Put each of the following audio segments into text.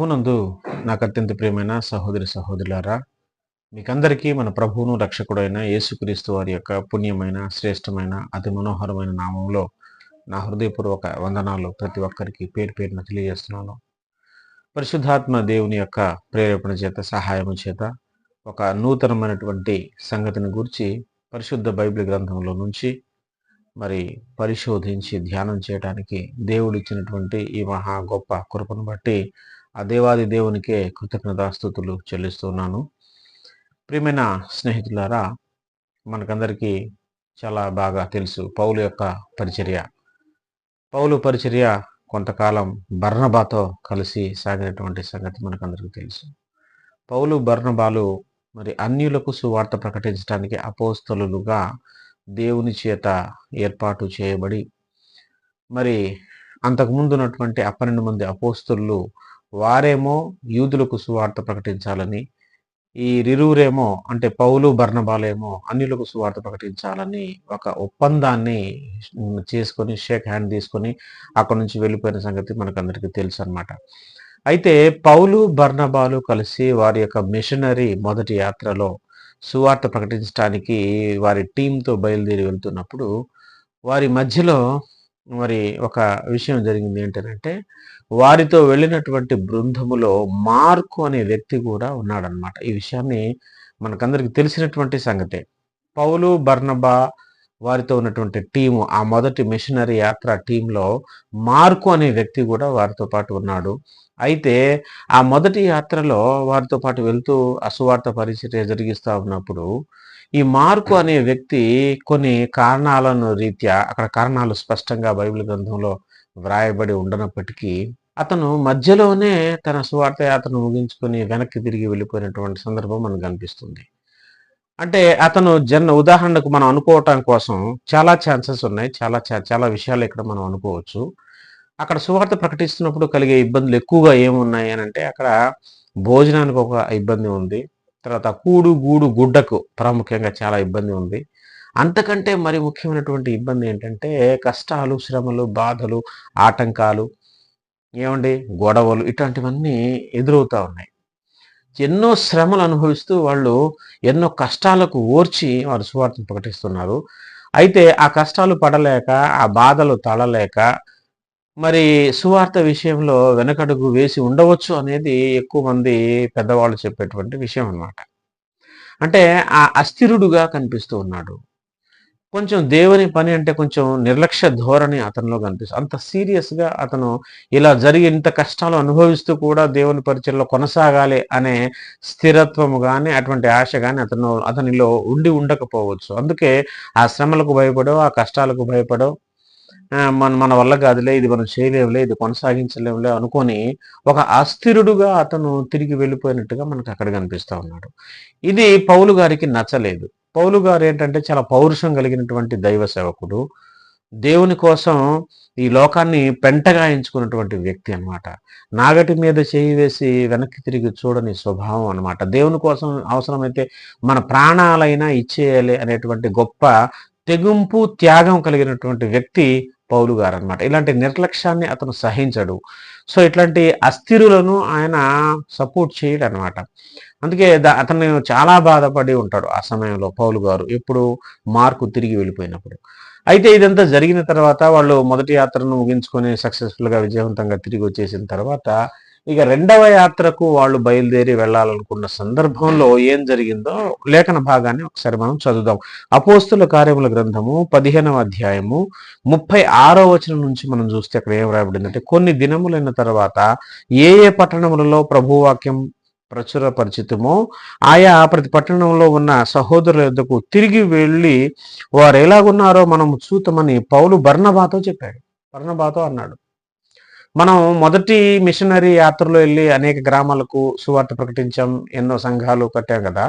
ప్రభునందు నాకు అత్యంత ప్రియమైన సహోదరి సహోదరులారా మీకందరికీ మన ప్రభువును రక్షకుడైన యేసుక్రీస్తు వారి యొక్క పుణ్యమైన శ్రేష్టమైన అతి మనోహరమైన నామంలో నా హృదయపూర్వక వందనాలు ప్రతి ఒక్కరికి పేరు పేరున తెలియజేస్తున్నాను. పరిశుద్ధాత్మ దేవుని యొక్క ప్రేరేపణ చేత సహాయం చేత ఒక నూతనమైనటువంటి సంగతిని గురించి పరిశుద్ధ బైబిల్ గ్రంథంలో నుంచి మరి పరిశోధించి ధ్యానం చేయడానికి దేవుడు ఇచ్చినటువంటి ఈ మహా గొప్ప కృపను బట్టి ఆ దేవాది దేవునికే కృతజ్ఞతాస్థుతులు చెల్లిస్తున్నాను. ప్రియమైన స్నేహితులారా మనకందరికీ చాలా బాగా తెలుసు పౌలు యొక్క పరిచర్య. పౌలు పరిచర్య కొంతకాలం బర్ణబాతో కలిసి సాగినటువంటి సంగతి మనకందరికీ తెలుసు. పౌలు బర్ణబాలు మరి అన్యులకు సువార్త ప్రకటించడానికి అపోస్తలులుగా దేవుని చేత ఏర్పాటు చేయబడి మరి అంతకుముందు ఉన్నటువంటి పన్నెండు మంది అపోస్తులు వారేమో యూదులకు సువార్త ప్రకటించాలని ఈ రిరువురేమో అంటే పౌలు బర్ణబాలేమో అన్యులకు సువార్త ప్రకటించాలని ఒక ఒప్పందాన్ని చేసుకొని షేక్ హ్యాండ్ తీసుకొని అక్కడ నుంచి వెళ్ళిపోయిన సంగతి మనకందరికీ తెలుసు అనమాట అయితే పౌలు బర్ణబాలు కలిసి వారి యొక్క మిషనరీ మొదటి యాత్రలో సువార్త ప్రకటించడానికి వారి టీంతో బయలుదేరి వెళ్తున్నప్పుడు వారి మధ్యలో మరి ఒక విషయం జరిగింది ఏంటంటే వారితో వెళ్ళినటువంటి బృందములో మార్కు అనే వ్యక్తి కూడా ఉన్నాడనమాట. ఈ విషయాన్ని మనకందరికి తెలిసినటువంటి సంగతే. పౌలు బర్నబా వారితో ఉన్నటువంటి టీము ఆ మొదటి మిషనరీ యాత్ర టీంలో మార్కు అనే వ్యక్తి కూడా వారితో పాటు ఉన్నాడు. అయితే ఆ మొదటి యాత్రలో వారితో పాటు వెళ్తూ అసువార్త పరిచర్య జరిగిస్తూ ఉన్నప్పుడు ఈ మార్కు అనే వ్యక్తి కొన్ని కారణాలను రీత్యా అక్కడ కారణాలు స్పష్టంగా బైబిల్ గ్రంథంలో వ్రాయబడి ఉండనప్పటికీ అతను మధ్యలోనే తన సువార్త యాత్రను ముగించుకొని వెనక్కి తిరిగి వెళ్ళిపోయినటువంటి సందర్భం మనకు కనిపిస్తుంది. అంటే అతను జన్ ఉదాహరణకు మనం అనుకోవటం కోసం చాలా ఛాన్సెస్ ఉన్నాయి. చాలా చా- చాలా విషయాలు ఇక్కడ మనం అనుకోవచ్చు. అక్కడ సువార్త ప్రకటిస్తున్నప్పుడు కలిగే ఇబ్బందులు ఎక్కువగా ఏమున్నాయి అని అంటే అక్కడ భోజనానికి ఒక ఇబ్బంది ఉంది. తర్వాత కూడు గూడు గుడ్డకు ప్రాముఖ్యంగా చాలా ఇబ్బంది ఉంది. అంతకంటే మరి ముఖ్యమైనటువంటి ఇబ్బంది ఏంటంటే కష్టాలు శ్రమలు బాధలు ఆటంకాలు ఏమండి? గొడవలు ఇట్లాంటివన్నీ ఎదురవుతూ ఉన్నాయి. ఎన్నో శ్రమలు అనుభవిస్తూ వాళ్ళు ఎన్నో కష్టాలకు ఓర్చి వారు సువార్తను ప్రకటిస్తున్నారు. అయితే ఆ కష్టాలు పడలేక ఆ బాధలు తడలేక మరి సువార్త విషయంలో వెనకడుగు వేసి ఉండవచ్చు అనేది ఎక్కువ మంది పెద్దవాళ్ళు చెప్పేటువంటి విషయం అనమాట అంటే ఆ అస్థిరుడుగా కనిపిస్తూ ఉన్నాడు. కొంచెం దేవుని పని అంటే కొంచెం నిర్లక్ష్య ధోరణి అతనిలో కనిపిస్తుంది అంత సీరియస్గా అతను ఇలా జరిగి ఇంత కష్టాలు అనుభవిస్తూ కూడా దేవుని పరిచయంలో కొనసాగాలి అనే స్థిరత్వము కానీ అటువంటి ఆశ కానీ అతను అతనిలో ఉండి ఉండకపోవచ్చు. అందుకే ఆ శ్రమలకు భయపడో ఆ కష్టాలకు భయపడో మన మన వల్ల కాదులే ఇది మనం చేయలేములే ఇది కొనసాగించలేములే అనుకొని ఒక అస్థిరుడుగా అతను తిరిగి వెళ్ళిపోయినట్టుగా మనకు అక్కడ కనిపిస్తూ ఉన్నాడు. ఇది పౌలు గారికి నచ్చలేదు. పౌలు గారు ఏంటంటే చాలా పౌరుషం కలిగినటువంటి దైవ సేవకుడు. దేవుని కోసం ఈ లోకాన్ని పెంటగా ఎంచుకున్నటువంటి వ్యక్తి అన్నమాట. నాగటి మీద చేయి వేసి వెనక్కి తిరిగి చూడని స్వభావం అనమాట దేవుని కోసం అవసరమైతే మన ప్రాణాలైనా ఇచ్చేయాలి అనేటువంటి గొప్ప తెగింపు త్యాగం కలిగినటువంటి వ్యక్తి పౌలు గారు అనమాట ఇలాంటి నిర్లక్ష్యాన్ని అతను సహించడు. సో ఇట్లాంటి అస్థిరులను ఆయన సపోర్ట్ చేయడు అనమాట అందుకే దా- అతను చాలా బాధపడి ఉంటాడు ఆ సమయంలో పౌలు గారు ఎప్పుడు మార్కు తిరిగి వెళ్ళిపోయినప్పుడు. అయితే ఇదంతా జరిగిన తర్వాత వాళ్ళు మొదటి యాత్రను ముగించుకొని సక్సెస్ఫుల్గా విజయవంతంగా తిరిగి వచ్చేసిన తర్వాత ఇక రెండవ యాత్రకు వాళ్ళు బయలుదేరి వెళ్ళాలనుకున్న సందర్భంలో ఏం జరిగిందో లేఖన భాగాన్ని ఒకసారి మనం చదువుదాం. అపోస్తుల కార్యముల గ్రంథము పదిహేనవ అధ్యాయము ముప్పై ఆరో వచనం నుంచి మనం చూస్తే అక్కడ ఏం రాయబడిందంటే కొన్ని దినములైన తర్వాత ఏ ఏ పట్టణములలో ప్రభువాక్యం ప్రచురపరిచితమో ఆయా ప్రతి పట్టణంలో ఉన్న సహోదరుల యొద్దకు తిరిగి వెళ్ళి వారు ఎలాగున్నారో మనం చూతమని పౌలు బర్ణబాతో చెప్పాడు. బర్ణబాతో అన్నాడు. మనం మొదటి మిషనరీ యాత్రలో వెళ్ళి అనేక గ్రామాలకు సువార్త ప్రకటించాం ఎన్నో సంఘాలు కట్టాం కదా.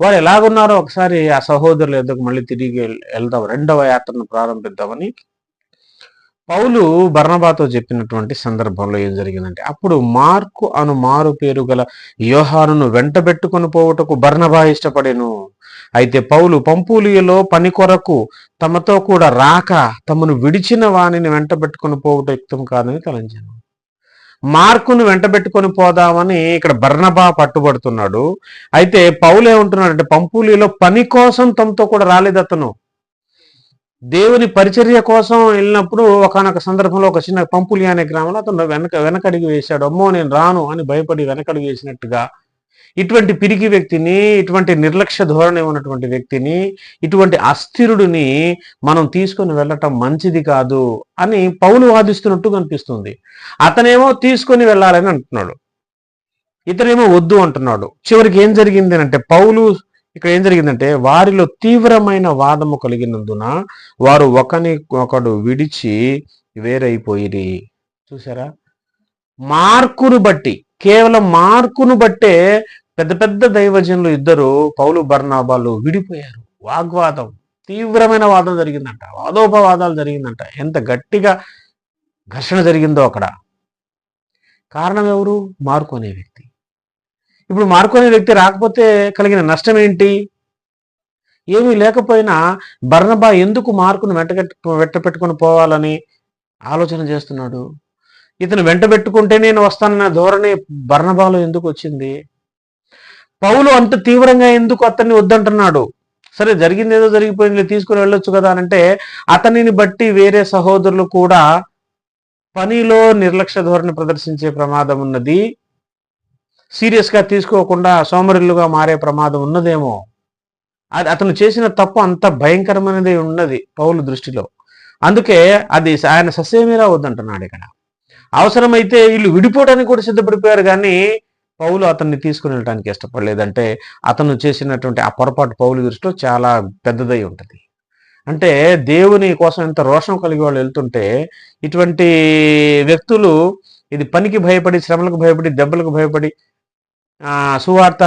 వారు ఎలాగున్నారో ఒకసారి ఆ సహోదరుల ఎద్దకు మళ్ళీ తిరిగి వెళ్దాం రెండవ యాత్రను ప్రారంభిద్దామని పౌలు బర్ణబాతో చెప్పినటువంటి సందర్భంలో ఏం జరిగిందంటే అప్పుడు మార్కు అను మారు పేరు గల యోహానును వెంటబెట్టుకొని పోవుటకు బర్ణబా ఇష్టపడేను. అయితే పౌలు పంపూలియలో పని కొరకు తమతో కూడా రాక తమను విడిచిన వానిని వెంటబెట్టుకొని పోవుట యుక్తం కాదని తలంచాను. మార్కును వెంటబెట్టుకొని పోదామని ఇక్కడ బర్ణబా పట్టుబడుతున్నాడు. అయితే పౌలు ఏమంటున్నాడు అంటే పంపులిలో పని కోసం తమతో కూడా రాలేదు అతను. దేవుని పరిచర్య కోసం వెళ్ళినప్పుడు ఒకనొక సందర్భంలో ఒక చిన్న పంపులి అనే గ్రామంలో అతను వెనక వెనకడిగి వేశాడు. అమ్మో నేను రాను అని భయపడి వెనకడిగి వేసినట్టుగా ఇటువంటి పిరికి వ్యక్తిని ఇటువంటి నిర్లక్ష్య ధోరణి ఉన్నటువంటి వ్యక్తిని ఇటువంటి అస్థిరుడిని మనం తీసుకొని వెళ్ళటం మంచిది కాదు అని పౌలు వాదిస్తున్నట్టు కనిపిస్తుంది. అతనేమో తీసుకొని వెళ్ళాలని అంటున్నాడు. ఇతనేమో వద్దు అంటున్నాడు. చివరికి ఏం జరిగింది అంటే పౌలు ఇక్కడ ఏం జరిగిందంటే వారిలో తీవ్రమైన వాదము కలిగినందున వారు ఒకని ఒకడు విడిచి వేరైపోయిరి. చూసారా? మార్కును బట్టి కేవలం మార్కును బట్టే పెద్ద పెద్ద దైవజనులు ఇద్దరు పౌలు బర్నాబాలు విడిపోయారు. వాగ్వాదం తీవ్రమైన వాదం జరిగిందంట. వాదోపవాదాలు జరిగిందంట. ఎంత గట్టిగా ఘర్షణ జరిగిందో అక్కడ. కారణం ఎవరు? మార్కు వ్యక్తి. ఇప్పుడు మార్కు వ్యక్తి రాకపోతే కలిగిన నష్టం ఏంటి ఏమీ లేకపోయినా బర్నబా ఎందుకు మార్కును వెంటగట్టి వెంట పెట్టుకొని పోవాలని ఆలోచన చేస్తున్నాడు? ఇతను వెంట పెట్టుకుంటే నేను వస్తానన్న ధోరణి బర్నబాలో ఎందుకు వచ్చింది? పౌలు అంత తీవ్రంగా ఎందుకు అతన్ని వద్దంటున్నాడు? సరే జరిగింది ఏదో జరిగిపోయింది తీసుకుని వెళ్ళొచ్చు కదా అని అంటే అతనిని బట్టి వేరే సహోదరులు కూడా పనిలో నిర్లక్ష్య ధోరణి ప్రదర్శించే ప్రమాదం ఉన్నది. సీరియస్గా తీసుకోకుండా సోమరిల్లుగా మారే ప్రమాదం ఉన్నదేమో. అది అతను చేసిన తప్పు అంత భయంకరమైనది ఉన్నది పౌలు దృష్టిలో. అందుకే అది ఆయన ససేమీరా వద్దంటున్నాడు ఇక్కడ. అవసరమైతే వీళ్ళు విడిపోవడానికి కూడా సిద్ధపడిపోయారు కానీ పౌలు అతన్ని తీసుకుని వెళ్ళడానికి ఇష్టపడలేదంటే అతను చేసినటువంటి ఆ పొరపాటు పౌలు దృష్టిలో చాలా పెద్దదై ఉంటుంది. అంటే దేవుని కోసం ఎంత రోషం కలిగి వాళ్ళు వెళ్తుంటే ఇటువంటి వ్యక్తులు ఇది పనికి భయపడి శ్రమలకు భయపడి దెబ్బలకు భయపడి సువార్త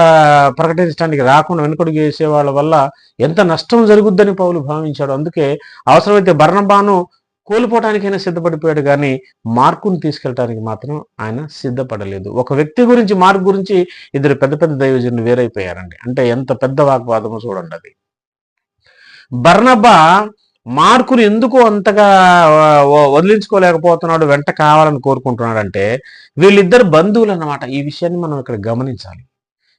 ప్రకటించడానికి రాకుండా వెనుకడుగు చేసే వాళ్ళ వల్ల ఎంత నష్టం జరుగుద్దని పౌలు భావించాడు. అందుకే అవసరమైతే బర్ణబాను కోల్పోవటానికైనా సిద్ధపడిపోయాడు కానీ మార్కును తీసుకెళ్ళటానికి మాత్రం ఆయన సిద్ధపడలేదు. ఒక వ్యక్తి గురించి మార్క్ గురించి ఇద్దరు పెద్ద పెద్ద దైవజనులు వేరైపోయారండి. అంటే ఎంత పెద్ద వాగ్వాదమో చూడండి అది. బర్నబా మార్కును ఎందుకు అంతగా వ- వదిలించుకోలేకపోతున్నాడు వెంట కావాలని కోరుకుంటున్నాడు అంటే వీళ్ళిద్దరు బంధువులు అన్నమాట ఈ విషయాన్ని మనం ఇక్కడ గమనించాలి.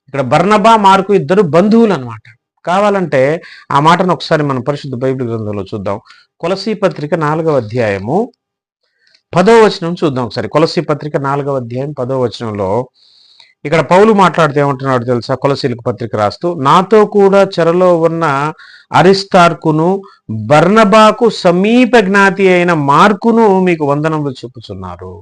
ఇక్కడ బర్నబా మార్కు ఇద్దరు బంధువులు అన్నమాట కావాలంటే ఆ మాటను ఒకసారి మనం పరిశుద్ధ బైబిల్ గ్రంథంలో చూద్దాం. కొలసీ పత్రిక నాలుగవ అధ్యాయము పదో వచనం చూద్దాం ఒకసారి. కొలసీ పత్రిక నాలుగవ అధ్యాయం పదో వచనంలో ఇక్కడ పౌలు మాట్లాడితే ఏమంటున్నాడు తెలుసా? కొలసీలకు పత్రిక రాస్తూ నాతో కూడా చెరలో ఉన్న అరిస్తార్కును బర్ణబాకు సమీప జ్ఞాతి అయిన మార్కును మీకు వందనంలో చెప్పుచున్నారు.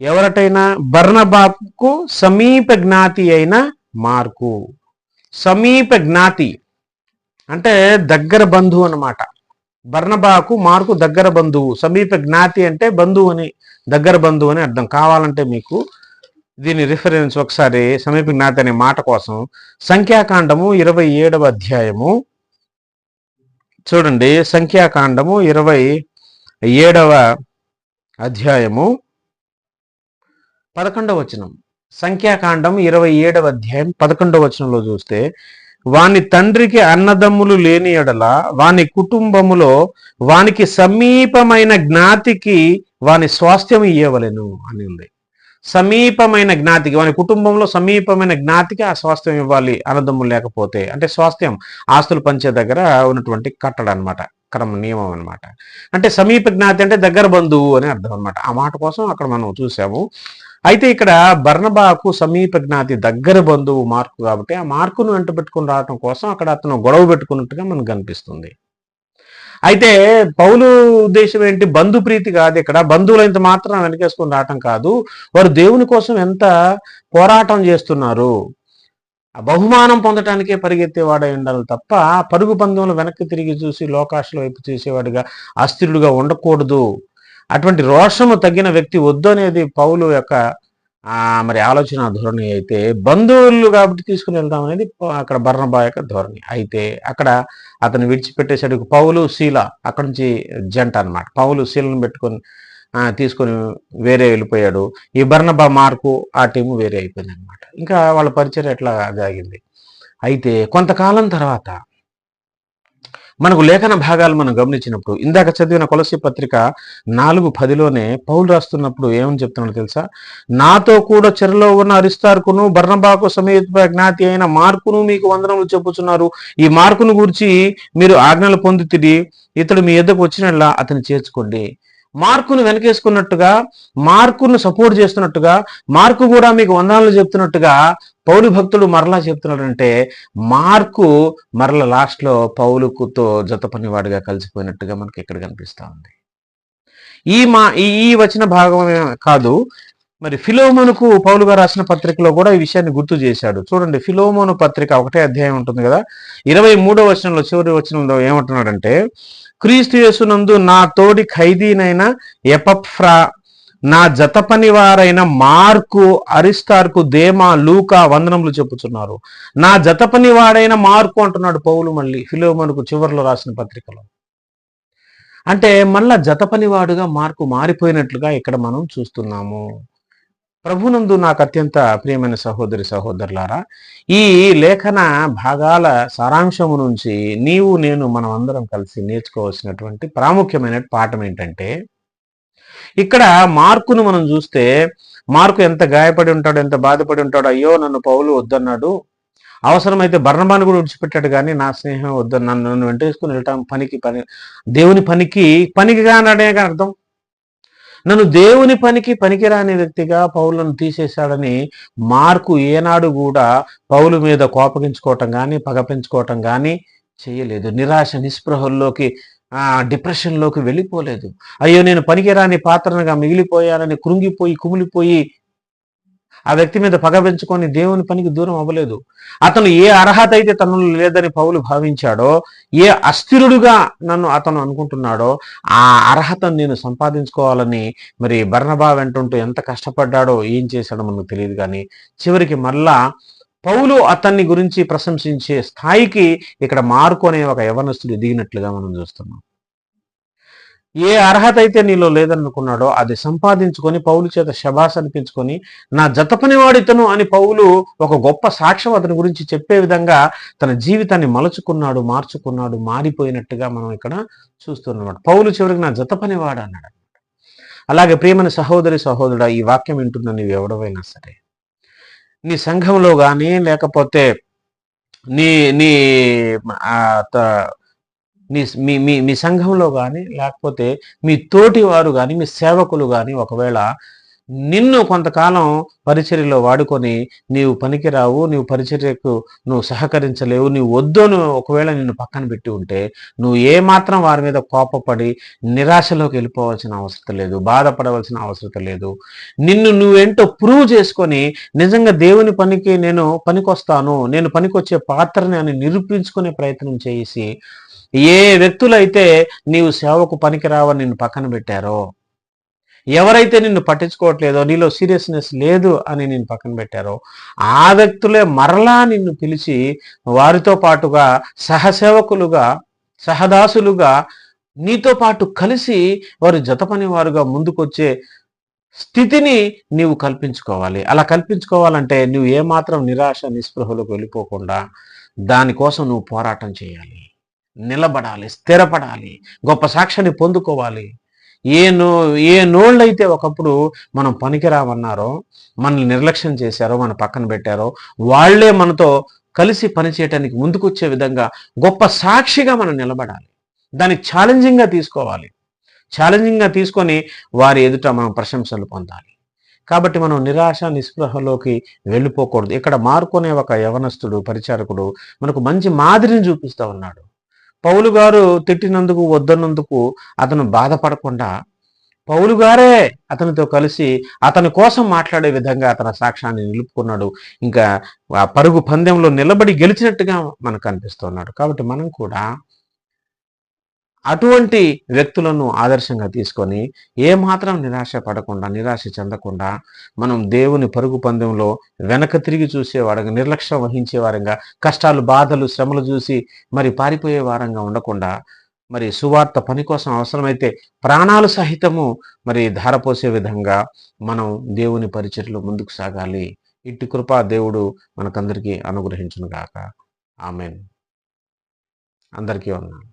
ఎవరటైనా? బర్ణబాకు సమీప జ్ఞాతి అయిన మార్కు. సమీప జ్ఞాతి అంటే దగ్గర బంధువు అన్నమాట. బర్ణబాకు మార్కు దగ్గర బంధువు. సమీప జ్ఞాతి అంటే బంధువు అని దగ్గర బంధువు అని అర్థం. కావాలంటే మీకు దీని రిఫరెన్స్ ఒకసారి సమీప జ్ఞాతి అనే మాట కోసం. సంఖ్యాకాండము ఇరవై ఏడవ అధ్యాయము. చూడండి సంఖ్యాకాండము ఇరవై ఏడవ అధ్యాయము. పదకొండవ వచనం. సంఖ్యాకాండం ఇరవై ఏడవ అధ్యాయం పదకొండవ వచనంలో చూస్తే వాని తండ్రికి అన్నదమ్ములు లేని ఎడల వాని కుటుంబములో వానికి సమీపమైన జ్ఞాతికి వాని స్వాస్థ్యం ఇవ్వలేను అని ఉంది. సమీపమైన జ్ఞాతికి వాని కుటుంబంలో సమీపమైన జ్ఞాతికి ఆ స్వాస్థ్యం ఇవ్వాలి అన్నదమ్ములు లేకపోతే. అంటే స్వాస్థ్యం ఆస్తులు పంచే దగ్గర ఉన్నటువంటి కట్టడ అనమాట క్రమ నియమం అన్నమాట. అంటే సమీప జ్ఞాతి అంటే దగ్గర బంధువు అని అర్థం అనమాట ఆ మాట కోసం అక్కడ మనం చూసాము అయితే ఇక్కడ బర్ణబాకు సమీప జ్ఞాతి దగ్గర బంధువు మార్కు కాబట్టి ఆ మార్కును వెంట పెట్టుకుని రావడం కోసం అక్కడ అతను గొడవ పెట్టుకున్నట్టుగా మనకు కనిపిస్తుంది. అయితే పౌలు ఉద్దేశం ఏంటి? బంధు ప్రీతి కాదు ఇక్కడ. బంధువులు ఇంత మాత్రం వెనకేసుకుని రావటం కాదు. వారు దేవుని కోసం ఎంత పోరాటం చేస్తున్నారు? బహుమానం పొందటానికే పరిగెత్తేవాడై ఉండాలి తప్ప పరుగు పందెంలో వెనక్కి తిరిగి చూసి లోకాశల వైపు చేసేవాడిగా అస్థిరుడుగా ఉండకూడదు. అటువంటి రోషము తగ్గిన వ్యక్తి వద్దు అనేది పౌలు యొక్క మరి ఆలోచన ధోరణి అయితే బంధువులు కాబట్టి తీసుకుని వెళ్దాం అనేది అక్కడ బర్ణబా యొక్క ధోరణి. అయితే అక్కడ అతను విడిచిపెట్టేసాడు పౌలు శీల అక్కడి నుంచి జంట అన్నమాట. పౌలు శీలను పెట్టుకొని తీసుకొని వేరే వెళ్ళిపోయాడు. ఈ బర్ణబా మార్కు ఆ టీము వేరే అయిపోయింది అనమాట ఇంకా వాళ్ళ పరిచయం ఎట్లా జరిగింది? అయితే కొంతకాలం తర్వాత మనకు లేఖన భాగాలు మనం గమనించినప్పుడు ఇందాక చదివిన కొలసి పత్రిక నాలుగు పదిలోనే పౌలు రాస్తున్నప్పుడు ఏమని చెప్తున్నాడు తెలుసా? నాతో కూడా చెరలో ఉన్న అరిస్తార్కును బర్ణబాకు సమేత జ్ఞాతి అయిన మార్కును మీకు వందనములు చెప్పుచున్నారు. ఈ మార్కును గురించి మీరు ఆజ్ఞలు పొందుతిడి ఇతడు మీ ఎద్దకు వచ్చినట్లా అతను చేర్చుకోండి. మార్కును వెనకేసుకున్నట్టుగా మార్కును సపోర్ట్ చేస్తున్నట్టుగా మార్కు కూడా మీకు వందనాలు చెప్తున్నట్టుగా పౌలు భక్తుడు మరలా చెప్తున్నాడంటే మార్కు మరల లాస్ట్లో పౌలుకుతో జత పనివాడిగా కలిసిపోయినట్టుగా మనకి ఇక్కడ కనిపిస్తా ఉంది. ఈ మా ఈ ఈ వచన భాగమే కాదు మరి ఫిలోమోనుకు పౌలు గారు రాసిన పత్రికలో కూడా ఈ విషయాన్ని గుర్తు చేశాడు. చూడండి ఫిలోమోను పత్రిక ఒకటే అధ్యాయం ఉంటుంది కదా? ఇరవై మూడో వచనంలో చివరి వచనంలో ఏమంటున్నాడంటే క్రీస్తు యేసునందు నా తోడి ఖైదీనైన ఎపఫ్రా నా జత పనివారైన మార్కు అరిస్తార్కు దేమా లూకా వందనములు చెప్పుచున్నారు. నా జత పనివాడైన మార్కు అంటున్నాడు పౌలు మళ్ళీ ఫిలోమోనుకు చివరిలో రాసిన పత్రికలో. అంటే మళ్ళా జత పనివాడుగా మార్కు మారిపోయినట్లుగా ఇక్కడ మనం చూస్తున్నాము. ప్రభునందు నాకు అత్యంత ప్రియమైన సహోదరి సహోదరులారా ఈ లేఖన భాగాల సారాంశము నుంచి నీవు నేను మనం అందరం కలిసి నేర్చుకోవాల్సినటువంటి ప్రాముఖ్యమైన పాఠం ఏంటంటే ఇక్కడ మార్కును మనం చూస్తే మార్కు ఎంత గాయపడి ఉంటాడు ఎంత బాధపడి ఉంటాడు అయ్యో నన్ను పౌలు వద్దన్నాడు. అవసరమైతే బర్ణబాను కూడా విడిచిపెట్టాడు కానీ నా స్నేహం వద్దు నన్ను నన్ను వెంటేసుకుని వెళ్ళటం పనికి పని దేవుని పనికి పనికి కానడే అర్థం నన్ను దేవుని పనికి పనికిరాని వ్యక్తిగా పౌలను తీసేశాడని మార్కు ఏనాడు కూడా పౌలు మీద కోపగించుకోవటం కానీ పగ పెంచుకోవటం కానీ చేయలేదు. నిరాశ నిస్పృహల్లోకి ఆ డిప్రెషన్లోకి వెళ్ళిపోలేదు. అయ్యో నేను పనికిరాని పాత్రనగా మిగిలిపోయానని కృంగిపోయి కుమిలిపోయి ఆ వ్యక్తి మీద పగ పెంచుకొని దేవుని పనికి దూరం అవ్వలేదు. అతను ఏ అర్హత అయితే తనలో లేదని పౌలు భావించాడో ఏ అస్థిరుడుగా నన్ను అతను అనుకుంటున్నాడో ఆ అర్హతను నేను సంపాదించుకోవాలని మరి బర్ణబా వెంటుంటూ ఎంత కష్టపడ్డాడో ఏం చేశాడో మనకు తెలియదు కానీ చివరికి మళ్ళా పౌలు అతన్ని గురించి ప్రశంసించే స్థాయికి ఇక్కడ మార్కు అనే ఒక యవనస్తుడు ఎదిగినట్లుగా మనం చూస్తున్నాం. ఏ అర్హత అయితే నీలో లేదనుకున్నాడో అది సంపాదించుకొని పౌలు చేత శభాస్ అనిపించుకొని నా జత పనివాడితను అని పౌలు ఒక గొప్ప సాక్ష్యం అతని గురించి చెప్పే విధంగా తన జీవితాన్ని మలుచుకున్నాడు మార్చుకున్నాడు మారిపోయినట్టుగా మనం ఇక్కడ చూస్తున్నాం పౌలు చివరికి నా జత పనివాడు అన్నాడు అలాగే ప్రియమైన సహోదరి సహోదరుడు ఈ వాక్యం వింటున్న నీవు ఎవడవైనా సరే నీ సంఘంలో కానీ లేకపోతే నీ నీ త- నీ మీ మీ మీ సంఘంలో కానీ లేకపోతే మీ తోటి వారు కానీ మీ సేవకులు కానీ ఒకవేళ నిన్ను కొంతకాలం పరిచర్యలో వాడుకొని నీవు పనికిరావు నీవు పరిచర్యకు నువ్వు సహకరించలేవు నీవు వద్దును ఒకవేళ నిన్ను పక్కన పెట్టి ఉంటే నువ్వు ఏ మాత్రం వారి మీద కోపపడి నిరాశలోకి వెళ్ళిపోవాల్సిన అవసరం లేదు బాధపడవలసిన అవసరం లేదు. నిన్ను నువ్వేంటో ప్రూవ్ చేసుకొని నిజంగా దేవుని పనికి నేను పనికొస్తాను నేను పనికొచ్చే పాత్రని అని నిరూపించుకునే ప్రయత్నం చేసి ఏ వ్యక్తులైతే నీవు సేవకు పనికిరావని నిన్ను పక్కన పెట్టారో ఎవరైతే నిన్ను పట్టించుకోవట్లేదో నీలో సీరియస్నెస్ లేదు అని నేను పక్కన పెట్టారో ఆ వ్యక్తులే మరలా నిన్ను పిలిచి వారితో పాటుగా సహసేవకులుగా సహదాసులుగా నీతో పాటు కలిసి వారు జతపని వారుగా ముందుకొచ్చే స్థితిని నీవు కల్పించుకోవాలి. అలా కల్పించుకోవాలంటే నువ్వు ఏమాత్రం నిరాశ నిస్పృహలకు వెళ్ళిపోకుండా దానికోసం నువ్వు పోరాటం చేయాలి. నిలబడాలి స్థిరపడాలి గొప్ప సాక్షిని పొందుకోవాలి. ఏ నో ఏ నోళ్ళైతే ఒకప్పుడు మనం పనికిరామన్నారో మనల్ని నిర్లక్ష్యం చేశారో మన పక్కన పెట్టారో వాళ్ళే మనతో కలిసి పనిచేయటానికి ముందుకొచ్చే విధంగా గొప్ప సాక్షిగా మనం నిలబడాలి. దాన్ని ఛాలెంజింగ్గా తీసుకోవాలి. ఛాలెంజింగ్గా తీసుకొని వారి ఎదుట మనం ప్రశంసలు పొందాలి. కాబట్టి మనం నిరాశ నిస్పృహలోకి వెళ్ళిపోకూడదు. ఇక్కడ మార్కొనే ఒక యవనస్తుడు పరిచారకుడు మనకు మంచి మాదిరిని చూపిస్తూ ఉన్నాడు. పౌలు గారు తిట్టినందుకు వద్దన్నందుకు అతను బాధపడకుండా పౌలు గారే అతనితో కలిసి అతని కోసం మాట్లాడే విధంగా అతని సాక్ష్యాన్ని నిలుపుకున్నాడు. ఇంకా ఆ పరుగు పందెంలో నిలబడి గెలిచినట్టుగా మనకు అనిపిస్తున్నాడు కాబట్టి మనం కూడా అటువంటి వ్యక్తులను ఆదర్శంగా తీసుకొని ఏమాత్రం నిరాశ పడకుండా నిరాశ చెందకుండా మనం దేవుని పరుగు పందెంలో వెనక తిరిగి చూసేవారంగా నిర్లక్ష్యం వహించే వారంగా కష్టాలు బాధలు శ్రమలు చూసి మరి పారిపోయే వారంగా ఉండకుండా మరి సువార్త పని కోసం అవసరమైతే ప్రాణాలు సహితము మరి ధారపోసే విధంగా మనం దేవుని పరిచర్లో ముందుకు సాగాలి. ఇట్టి కృపా దేవుడు మనకందరికీ అనుగ్రహించును గాక ఆమెన్. అందరికీ ఉన్నాను